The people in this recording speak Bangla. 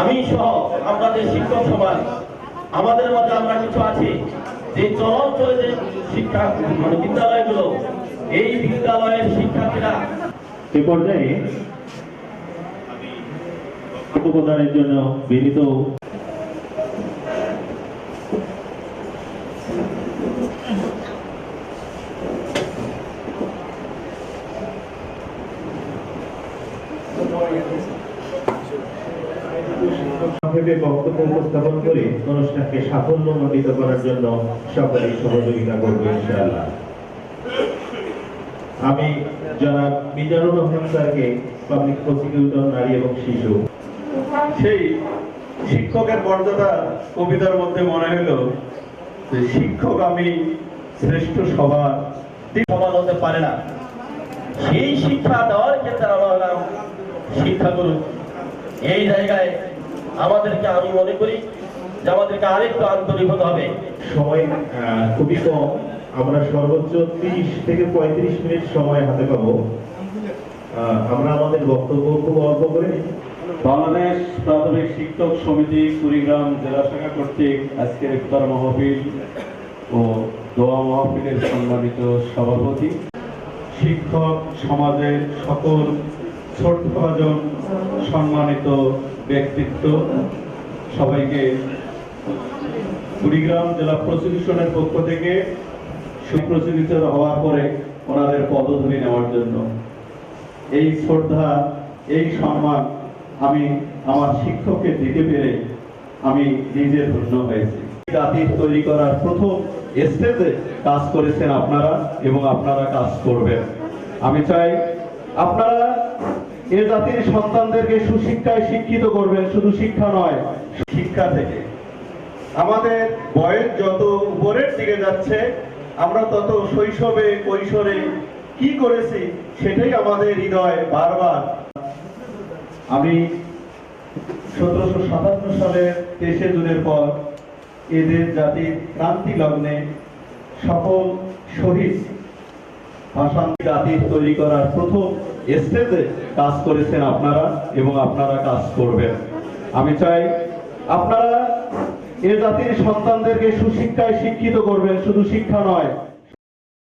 আমি সহ আমাদের শিক্ষক সমাজ আমাদের মধ্যে আমরা কিছু আছি। যে চলাচলে যে শিক্ষা মানে বিদ্যালয়গুলো এই বিদ্যালয়ের শিক্ষার্থীরা এ পর্যায়ে উপপ্রদানের জন্য বিনীত আমি স্যারকে পাবলিক প্রসিকিউটর নারী এবং শিশু, সেই শিক্ষকের মর্যাদা কবিতার মধ্যে মনে হলো যে শিক্ষক আমি শ্রেষ্ঠ সবার। সমান হতে পারে না। সেই শিক্ষা দেওয়ার ক্ষেত্রে আমার শিক্ষাগুরু। এই জায়গায় আমাদেরকে আমি মনে করি যে আমাদেরকে আরেকটু আন্তরিক হতে হবে। সময় খুবই কম। আমরা সর্বোচ্চ তিরিশ থেকে পঁয়ত্রিশ মিনিট সময় হাতে পাবো। আমরা আমাদের বক্তব্য খুব অল্প করে বাংলাদেশ প্রাথমিক শিক্ষক সমিতি কুড়িগ্রাম জেলা শাখা কর্তৃক আজকের ইফতার মাহফিল ও দোয়া মাহফিলের সম্মানিত সভাপতি। শিক্ষক সমাজের সকল ছোটভাজন সম্মানিত ব্যক্তিত্ব, সবাইকে কুড়িগ্রাম জেলা প্রসিকিউশনের পক্ষ থেকে সুপ্রসিকিত হওয়ার পরে ওনাদের পদধূলি নেওয়ার জন্য। এই শ্রদ্ধা, এই সম্মান আমি আমার শিক্ষককে দিতে পেরে আমি নিজে ধন্য হয়েছি। জাতির তৈরি করার প্রথম স্টেজে কাজ করেছেন আপনারা এবং আপনারা কাজ করবেন। আমি চাই আপনারা এ জাতির সন্তানদেরকে সুশিক্ষায় শিক্ষিত করবেন, শুধু শিক্ষা নয়, শিক্ষা থেকে। আমাদের বয়স যত উপরের দিকে যাচ্ছে, আমরা তত শৈশবে, কৈশোরে কি করেছি সেটাই আমাদের হৃদয় বারবার। আমি সতেরোশো সাতান্ন সালের তেইশে জুনের পর এদের জাতির ক্রান্তি লগ্নে সকল শহীদ ভাষান জাতির তৈরি করার প্রথম স্টেজে কাজ করেছেন আপনারা এবং আপনারা কাজ করবেন। আমি চাই আপনারা এ জাতির সন্তানদেরকে সুশিক্ষায় শিক্ষিত করবেন, শুধু শিক্ষা নয়